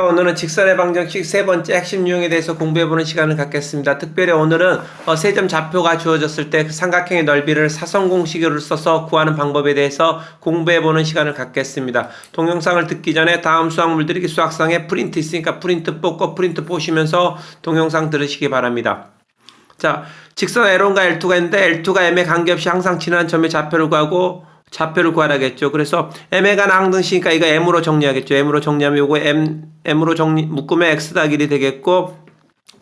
오늘은 직선의 방정식 세 번째 핵심 유형에 대해서 공부해보는 시간을 갖겠습니다. 특별히 오늘은 어, 세점 좌표가 주어졌을 때 그 삼각형의 넓이를 사선 공식으로 써서 구하는 방법에 대해서 공부해보는 시간을 갖겠습니다. 동영상을 듣기 전에 다음 수학물 들이기 수학상에 프린트 있으니까 프린트 뽑고 프린트 보시면서 동영상 들으시기 바랍니다. 자, 직선 L1과 L2가 있는데 L2가 M에 관계없이 항상 지나는 점의 좌표를 구하고 좌표를 구하라겠죠. 그래서 M에 관한 항등식이니까 이거 M으로 정리하겠죠. M으로 정리하면 요거 M, M으로 정리, 묶으면 X 더하기 1이 되겠고,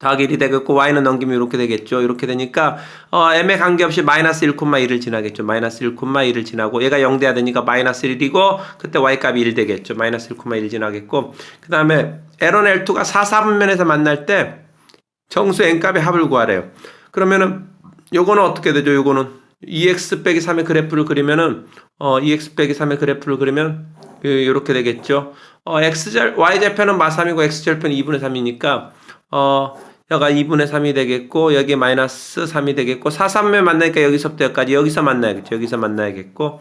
더하기 1이 되겠고, Y는 넘기면 이렇게 되겠죠. 이렇게 되니까, 어, M에 관계없이 마이너스 1,1을 지나겠죠. 마이너스 1,1을 지나고, 얘가 0 돼야 되니까 마이너스 1이고, 그때 Y 값이 1 되겠죠. 마이너스 1,1 지나겠고, 그 다음에 L1, L2가 4, 4분면에서 만날 때, 정수 n값의 합을 구하래요. 그러면은 요거는 어떻게 되죠? 요거는 2x 빼기 3의 그래프를 그리면은 어 2x 빼기 3의 그래프를 그리면 그 요렇게 되겠죠. 어 x절 y 절편은 마삼이고 x 절편은 2분의 3이니까 어 여가 2분의 3이 되겠고 여기 마이너스 3이 되겠고 4, 3면 만나니까 여기서부터 여기까지 여기서 만나야겠죠. 여기서 만나야겠고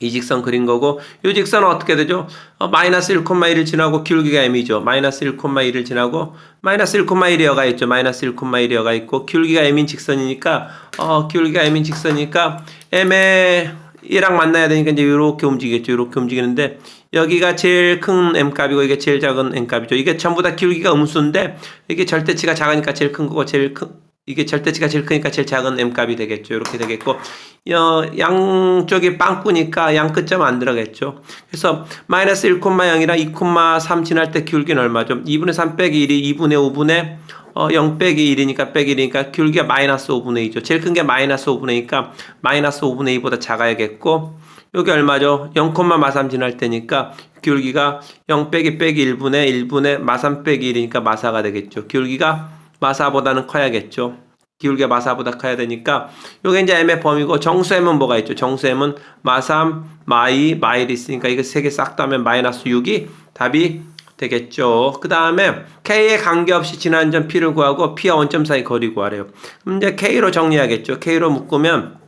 이 직선 그린 거고 이 직선은 어떻게 되죠? 어, 마이너스 1,1을 지나고 기울기가 m이죠. 마이너스 1,1을 지나고 마이너스 1,1이 여가 있죠. 마이너스 1,1이 여가 있고 기울기가 m인 직선이니까 어, 기울기가 m인 직선이니까 m의 1랑 만나야 되니까 이제 이렇게 움직이겠죠. 이렇게 움직이는데 여기가 제일 큰 m 값이고 이게 제일 작은 n 값이죠. 이게 전부 다 기울기가 음수인데 이게 절대치가 작으니까 제일 큰 거고 제일 큰 이게 절대치가 제일 크니까 제일 작은 m 값이 되겠죠. 이렇게 되겠고 어, 양쪽이 빵꾸니까 양 끝점 안 들어가겠죠. 그래서 마이너스 1,0이랑 2,3 지날 때 기울기는 얼마죠? 2분의 3 빼기 1이 2분의 5분의 어, 0 빼기 1이니까 빼기 1이니까 기울기가 마이너스 5분의 2죠. 제일 큰 게 마이너스 5분의 2니까 마이너스 5분의 2보다 작아야겠고 여기 얼마죠? 0,마삼 지날 때니까 기울기가 0 빼기 빼기 1분의 1분의 마삼 빼기 1이니까 마사가 되겠죠. 기울기가 마사보다는 커야겠죠. 기울기가 마사보다 커야 되니까 요게 이제 m의 범위고 정수 m은 뭐가 있죠? 정수 m은 마삼, 마이, 마일이 있으니까 이거 세 개싹 더하면 마이너스 6이 답이 되겠죠. 그 다음에 K에 관계없이 지난 점 P를 구하고 P와 원점 사이 거리 구하래요. 이제 K로 정리하겠죠. K로 묶으면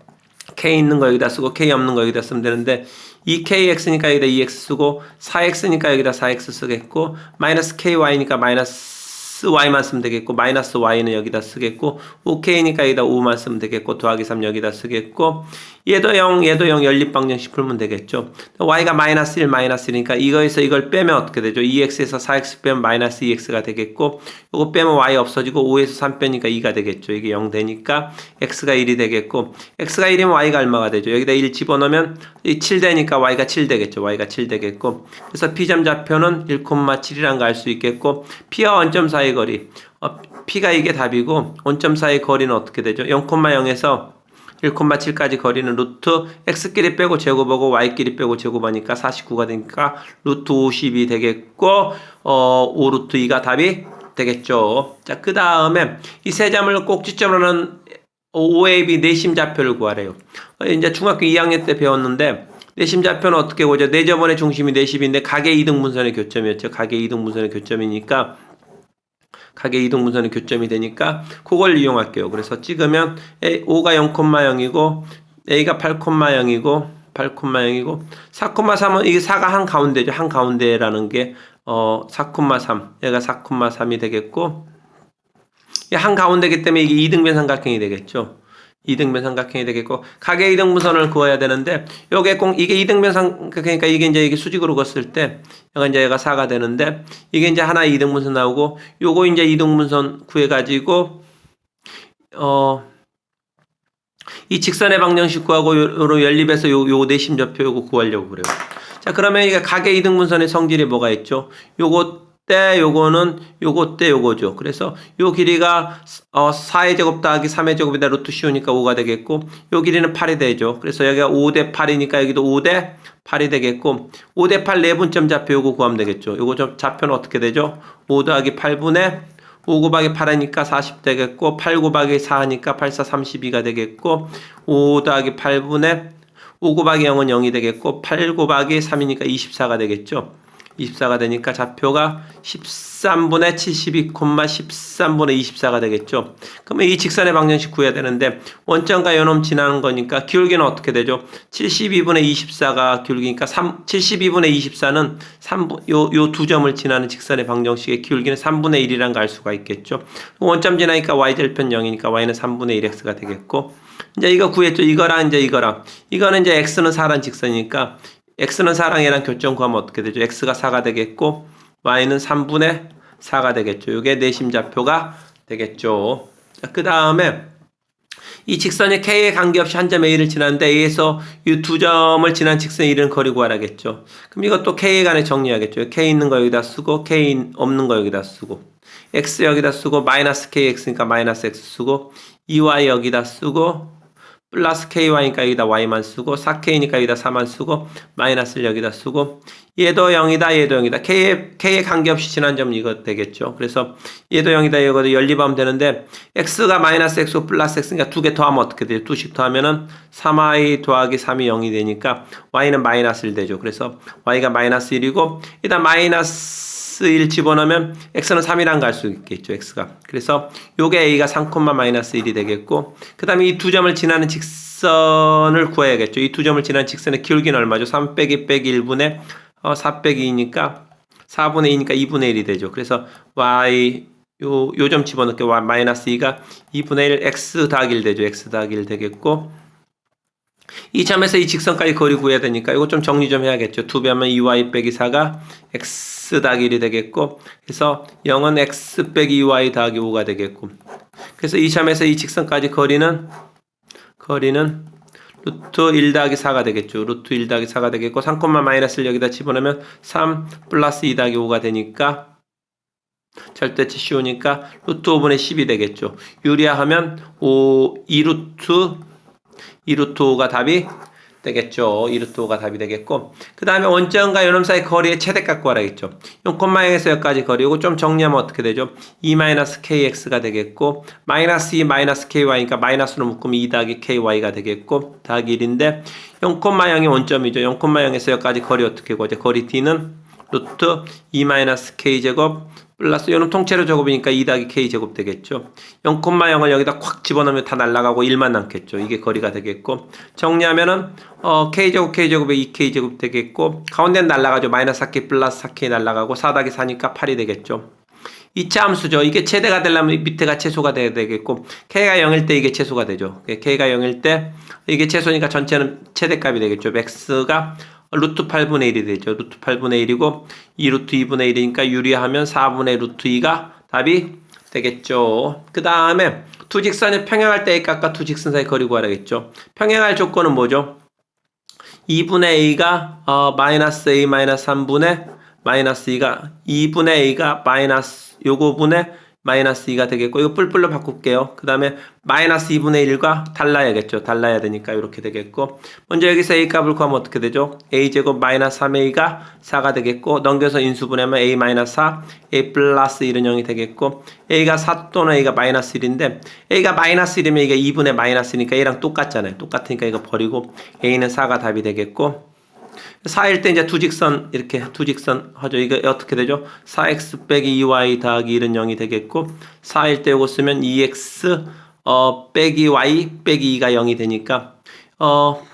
K 있는 거 여기다 쓰고 K 없는 거 여기다 쓰면 되는데 2KX니까 여기다 2X 쓰고 4X니까 여기다 4X 쓰겠고 마이너스 KY니까 마이너스 Y만 쓰면 되겠고 마이너스 Y는 여기다 쓰겠고 5K니까 여기다 5만 쓰면 되겠고 더하기 3 여기다 쓰겠고 얘도 0 얘도 0 연립방정식 풀면 되겠죠. Y가 마이너스 1 마이너스 1이니까 이거에서 이걸 빼면 어떻게 되죠? 2X에서 4X 빼면 마이너스 2X가 되겠고 이거 빼면 Y 없어지고 5에서 3 빼니까 2가 되겠죠. 이게 0 되니까 X가 1이 되겠고 X가 1이면 Y가 얼마가 되죠? 여기다 1 집어넣으면 7 되니까 Y가 7 되겠죠. Y가 7 되겠고. 그래서 P점 좌표는 1,7이란 거알수 있겠고 P와 원점 사이 거리. 어, P가 이게 답이고 원점 사이 거리는 어떻게 되죠? 0,0에서 1,7까지 거리는 루트 x끼리 빼고 제곱하고 y끼리 빼고 제곱하니까 49가 되니까 루트 50이 되겠고 어 5루트 2가 답이 되겠죠. 자, 그 다음에 이 세 점을 꼭지점으로는 OAB 내심 좌표를 구하래요. 어, 이제 중학교 2학년 때 배웠는데 내심 좌표는 어떻게 보죠? 내점원의 중심이 내심인데 각의 이등분선의 교점이었죠. 각의 이등분선의 교점이니까 각의 이등분선의 교점이 되니까 그걸 이용할게요. 그래서 찍으면 A, O가 0,0이고 A가 8,0이고 8,0이고 4,3은 이게 4가 한 가운데죠. 한 가운데라는 게 어, 4,3 얘가 4,3이 되겠고 이게 한 가운데기 때문에 이게 이등변 삼각형이 되겠죠. 이등변 삼각형이 되겠고 각의 이등분선을 구해야 되는데 요게 꼭 이게 이등변 삼각형이니까 이게 이제 이게 수직으로 걷을 때 얘가 이제 얘가 4가 되는데 이게 이제 하나 이등분선 나오고 요거 이제 이등분선 구해 가지고 어 이 직선의 방정식 구하고 요로 연립해서 요, 요 내심 좌표 요거 구하려고 그래요. 자, 그러면 이게 각의 이등분선의 성질이 뭐가 있죠? 요거 때 요거는 요거 때 요거죠. 그래서 요 길이가 어 4의 제곱 더하기 3의 제곱이다 루트 씌우니까 5가 되겠고 요 길이는 8이 되죠. 그래서 여기가 5 대 8이니까 여기도 5 대 8이 되겠고 5 대 8 내분점 좌표 요거 구하면 되겠죠. 요거 좀 좌표는 어떻게 되죠? 5 더하기 8분의 5 곱하기 8 하니까 40 되겠고 8 곱하기 4 하니까 8, 4, 32가 되겠고 5 더하기 8분의 5 곱하기 0은 0이 되겠고 8 곱하기 3이니까 24가 되겠죠. 24가 되니까 좌표가 13분의 72,13분의 24가 되겠죠. 그러면 이 직선의 방정식 구해야 되는데 원점과 요놈 지나는 거니까 기울기는 어떻게 되죠? 72분의 24가 기울기니까 3, 72분의 24는 3분 요요 두 점을 지나는 직선의 방정식의 기울기는 3분의 1이란 걸 알 수가 있겠죠. 원점 지나니까 y절편 0이니까 y는 3분의 1x가 되겠고 이제 이거 구했죠. 이거랑 이제 이거랑 이거는 이제 x는 4란 직선이니까 x는 4랑 얘랑 교점 구하면 어떻게 되죠? x가 4가 되겠고 y는 3분의 4가 되겠죠. 이게 내심 좌표가 되겠죠. 그 다음에 이 직선이 K에 관계없이 한 점 A를 지나는데 A에서 이 두 점을 지난 직선의 이른 거리 구하라겠죠. 그럼 이것도 K에 관해 정리하겠죠. K 있는 거 여기다 쓰고 K 없는 거 여기다 쓰고 X 여기다 쓰고 마이너스 KX니까 마이너스 X 쓰고 2Y 여기다 쓰고 플러스 KY니까 여기다 Y만 쓰고 4K니까 여기다 4만 쓰고 마이너스를 여기다 쓰고 얘도 0이다 얘도 0이다. K에, K에 관계없이 지난 점 이거 되겠죠. 그래서 얘도 0이다 이거도 연립하면 되는데 X가 마이너스 X 플러스 X니까 두 개 더하면 어떻게 돼요? 두씩 더하면은 3Y 더하기 3이 0이 되니까 Y는 마이너스 1 되죠. 그래서 Y가 마이너스 1이고 일단 마이너스 1 집어넣으면 x는 3이란 거알수 있겠죠 x가. 그래서 요게 a가 3, 마이너스 1이 되겠고 그 다음에 이 두 점을 지나는 직선을 구해야겠죠. 이 두 점을 지나는 직선의 기울기는 얼마죠? 3 빼기 빼기 1분의 어, 4 빼기 2니까 4분의 2니까 2분의 1이 되죠. 그래서 y 요, 요 점 집어넣게. y 마이너스 2가 2분의 1 x 더하기 1 되죠. x 더하기 1 되겠고 이 점에서 이 직선까지 거리 구해야 되니까 이거 좀 정리 좀 해야겠죠. 2배 하면 2y 빼기 4가 x 더하기 1이 되겠고 그래서 0은 x 빼기 2y 더하기 5가 되겠고 그래서 이 점에서 이 직선까지 거리는 거리는 루트 1 더하기 4가 되겠죠. 루트 1 더하기 4가 되겠고 3, 마이너스를 여기다 집어넣으면 3 플러스 2 더하기 5가 되니까 절대치 쉬우니까 루트 5분의 10이 되겠죠. 유리화하면 5, 2루트 2루트 5가 답이 되겠죠. 2루트 5가 답이 되겠고 그 다음에 원점과 요놈 사이 거리의 최대값 구하라겠죠. 0,0에서 여기까지 거리고 좀 정리하면 어떻게 되죠? 2-kx가 되겠고 마이너스 2 마이너스 ky니까 마이너스로 묶으면 2 더하기 ky가 되겠고 더하기 1인데 0,0이 원점이죠. 0,0에서 여기까지 거리 어떻게 구하죠? 거리 d는 루트 2-k제곱 플러스 이는 통째로 제곱이니까 2 더하기 k 제곱 되겠죠. 0,0을 여기다 콱 집어넣으면 다 날아가고 1만 남겠죠. 이게 거리가 되겠고 정리하면은 어, k 제곱 k 제곱에 2k 제곱 되겠고 가운데는 날아가죠. 마이너스 4k 플러스 4k 날아가고 4 더하기 4니까 8이 되겠죠. 이차 함수죠. 이게 최대가 되려면 밑에가 최소가 돼야 되겠고 k가 0일 때 이게 최소가 되죠. k가 0일 때 이게 최소니까 전체는 최대값이 되겠죠. x가 루트 8분의 1이 되죠. 루트 8분의 1이고 2 루트 2분의 1이니까 유리하면 4분의 루트 2가 답이 되겠죠. 그 다음에 두 직선을 평행할 때의 값과 두 직선 사이 거리 구하라겠죠. 평행할 조건은 뭐죠? 2분의 a가 어, 마이너스 a 마이너스 3분의 마이너스 2가 2분의 a가 마이너스 요거분의 마이너스 2가 되겠고 이거 뿔뿔로 바꿀게요. 그 다음에 마이너스 2분의 1과 달라야겠죠. 달라야 되니까 이렇게 되겠고 먼저 여기서 a 값을 구하면 어떻게 되죠? a제곱 마이너스 3a가 4가 되겠고 넘겨서 인수분해하면 a 마이너스 4 a 플러스 1은 0이 되겠고 a가 4 또는 a가 마이너스 1인데 a가 마이너스 1이면 이게 2분의 마이너스니까 a랑 똑같잖아요. 똑같으니까 이거 버리고 a는 4가 답이 되겠고 4일 때 이제 두 직선 이렇게 두 직선 하죠. 이거 어떻게 되죠? 4x 빼기 2y 더하기 1은 0이 되겠고 4일 때 이거 쓰면 2x 어 빼기 y 빼기 2가 0이 되니까 어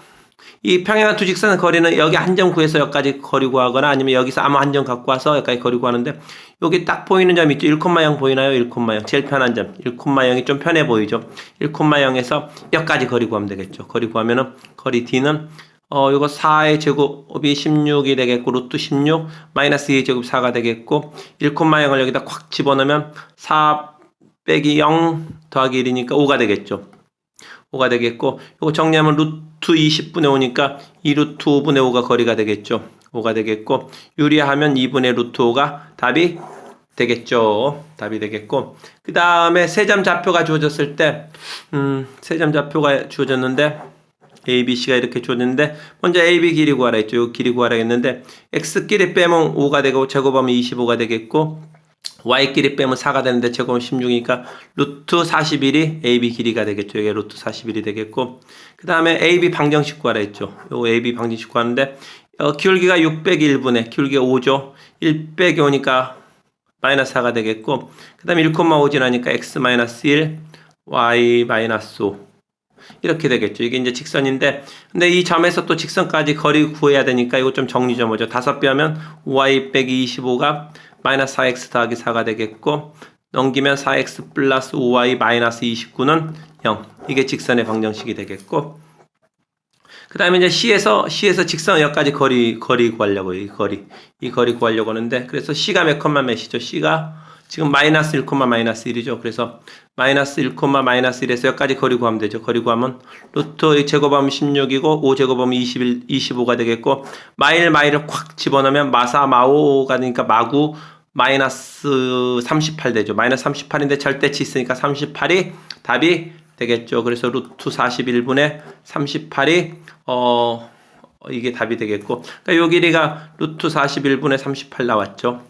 이 평행한 두 직선의 거리는 여기 한 점 구해서 여기까지 거리 구하거나 아니면 여기서 아무 한 점 갖고 와서 여기까지 거리 구하는데 여기 딱 보이는 점 있죠. 1,0 보이나요? 1,0 제일 편한 점. 1,0이 좀 편해 보이죠. 1,0에서 여기까지 거리 구하면 되겠죠. 거리 구하면은 거리 d는 어, 요거 4의 제곱이 16이 되겠고, 루트 16, 마이너스 2의 제곱 4가 되겠고, 1,0을 여기다 콱 집어넣으면 4 빼기 0 더하기 1이니까 5가 되겠죠. 5가 되겠고, 요거 정리하면 루트 20분의 5니까 2루트 5분의 5가 거리가 되겠죠. 5가 되겠고, 유리하면 2분의 루트 5가 답이 되겠죠. 답이 되겠고, 그 다음에 세점 좌표가 주어졌을 때, 음, 세점 좌표가 주어졌는데, A, B, C가 이렇게 주어졌는데 먼저 A, B 길이 구하라 했죠. 요 길이 구하라 했는데 X끼리 빼면 5가 되고 제곱하면 25가 되겠고 Y끼리 빼면 4가 되는데 제곱은 16이니까 루트 41이 AB 길이가 되겠죠. 이게 루트 41이 되겠고 그 다음에 AB 방정식 구하라 했죠. 요 AB 방정식 구하는데 어, 기울기가 600이 1분의 기울기가 5죠. 1 빼기 오니까 마이너스 4가 되겠고 그 다음에 1,5 지나니까 x 마이너스 1 y 마이너스 5 이렇게 되겠죠. 이게 이제 직선인데 근데 이 점에서 또 직선까지 거리 구해야 되니까 이거 좀 정리 좀 하죠. 5배 하면 y 빼기 25가 마이너스 4x 더하기 4가 되겠고 넘기면 4x 플러스 5y 마이너스 29는 0 이게 직선의 방정식이 되겠고 그 다음에 이제 C에서, C에서 직선 여기까지 거리, 거리 구하려고, 이 거리. 이 거리 구하려고 하는데, 그래서 C가 몇 컴마 몇이죠? C가 지금 마이너스 1 콤마 마이너스 1이죠. 그래서 마이너스 1 콤마 마이너스 1에서 여기까지 거리 구하면 되죠. 거리 구하면 루트 제곱하면 16이고, 5 제곱하면 21, 25가 되겠고, 마일 마일을 콱 집어넣으면 마사 마오가 되니까 마구 마이너스 38 되죠. 마이너스 38인데 절대치 있으니까 38이 답이 되겠죠. 그래서 루트 41분의 38이 어 이게 답이 되겠고 그러니까 요 길이가 루트 41분의 38 나왔죠.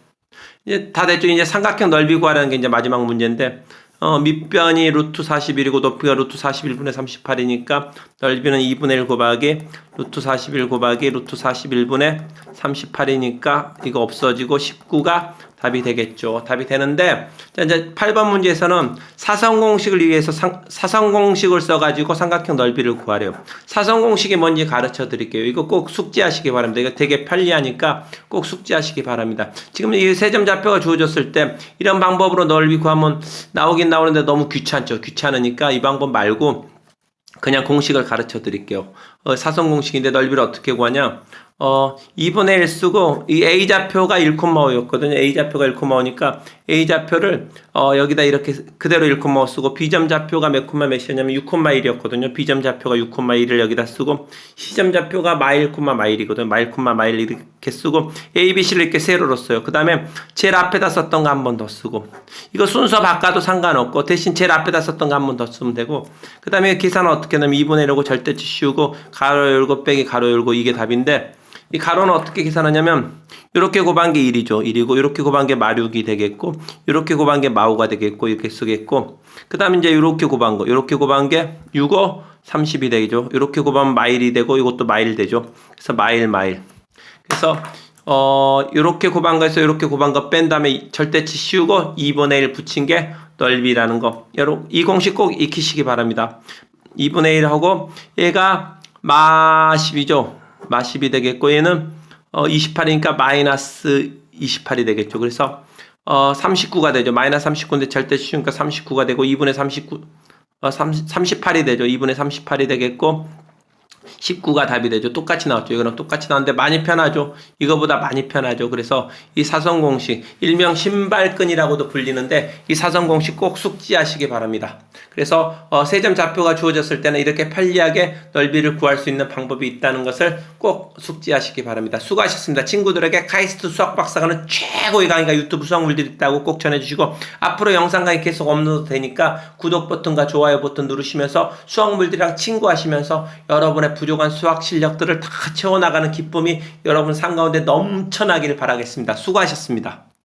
이제 다 됐죠. 이제 삼각형 넓이 구하라는 게 이제 마지막 문제인데 어, 밑변이 루트 41이고 높이가 루트 41분의 38이니까 넓이는 2분의 1 곱하기 루트 41 곱하기 루트 41분의 38이니까 이거 없어지고 19가 답이 되겠죠. 답이 되는데 자, 이제 8번 문제에서는 사선 공식을 위해서 상, 사선 공식을 써 가지고 삼각형 넓이를 구하래요. 사선 공식이 뭔지 가르쳐 드릴게요. 이거 꼭 숙지하시기 바랍니다. 이거 되게 편리하니까 꼭 숙지하시기 바랍니다. 지금 이 세점 좌표가 주어졌을 때 이런 방법으로 넓이 구하면 나오긴 나오는데 너무 귀찮죠. 귀찮으니까 이 방법 말고 그냥 공식을 가르쳐 드릴게요. 어, 사선 공식인데 넓이를 어떻게 구하냐? 어, 2분의 1 쓰고, 이 A 좌표가 1,5였거든요. A 좌표가 1,5니까 A 좌표를, 어, 여기다 이렇게 그대로 1,5 쓰고, B점 좌표가 몇 콤마 몇이었냐면 6,1이었거든요. B점 좌표가 6,1을 여기다 쓰고, C점 좌표가 마일 콤마 마일이거든요. 마일 콤마 마일 이렇게 쓰고, A, B, C를 이렇게 세로로 써요. 그 다음에 제일 앞에다 썼던 거 한 번 더 쓰고, 이거 순서 바꿔도 상관없고, 대신 제일 앞에다 썼던 거 한 번 더 쓰면 되고, 그 다음에 계산은 어떻게 하냐면 2분의 1하고 절대치 씌우고, 가로 열고 빼기 가로 열고 이게 답인데, 이 가로는 어떻게 계산하냐면 이렇게 곱한 게 1이죠. 1이고 이렇게 곱한 게 마육이 되겠고 이렇게 곱한 게 마오가 되겠고 이렇게 쓰겠고 그 다음에 이제 이렇게 곱한 거 이렇게 곱한 게 6어 30이 되죠. 이렇게 곱하면 마일이 되고 이것도 마일 되죠. 그래서 마일 마일 그래서 어 이렇게 곱한 거에서 이렇게 곱한 거 뺀 다음에 절대치 씌우고 2분의 1 붙인 게 넓이라는 거. 여러분 이 공식 꼭 익히시기 바랍니다. 2분의 1하고 얘가 마 10이죠. 마 10이 되겠고 얘는 어 28이니까 마이너스 28이 되겠죠. 그래서 어 39가 되죠. 마이너스 39인데 절대 쉬우니까 39가 되고 2분의 39 어 30, 38이 되죠. 2분의 38이 되겠고 19가 답이 되죠. 똑같이 나왔죠. 이거랑 똑같이 나왔는데 많이 편하죠. 이거보다 많이 편하죠. 그래서 이 사선 공식 일명 신발끈이라고도 불리는데 이 사선 공식 꼭 숙지하시기 바랍니다. 그래서 어, 세점 좌표가 주어졌을 때는 이렇게 편리하게 넓이를 구할 수 있는 방법이 있다는 것을 꼭 숙지하시기 바랍니다. 수고하셨습니다. 친구들에게 카이스트 수학 박사가는 최고의 강의가 유튜브 수학물들이 있다고 꼭 전해주시고 앞으로 영상 강의 계속 업로드 되니까 구독 버튼과 좋아요 버튼 누르시면서 수학물들이랑 친구하시면서 여러분의 부족한 수학 실력들을 다 채워나가는 기쁨이 여러분 상가운데 넘쳐나기를 바라겠습니다. 수고하셨습니다.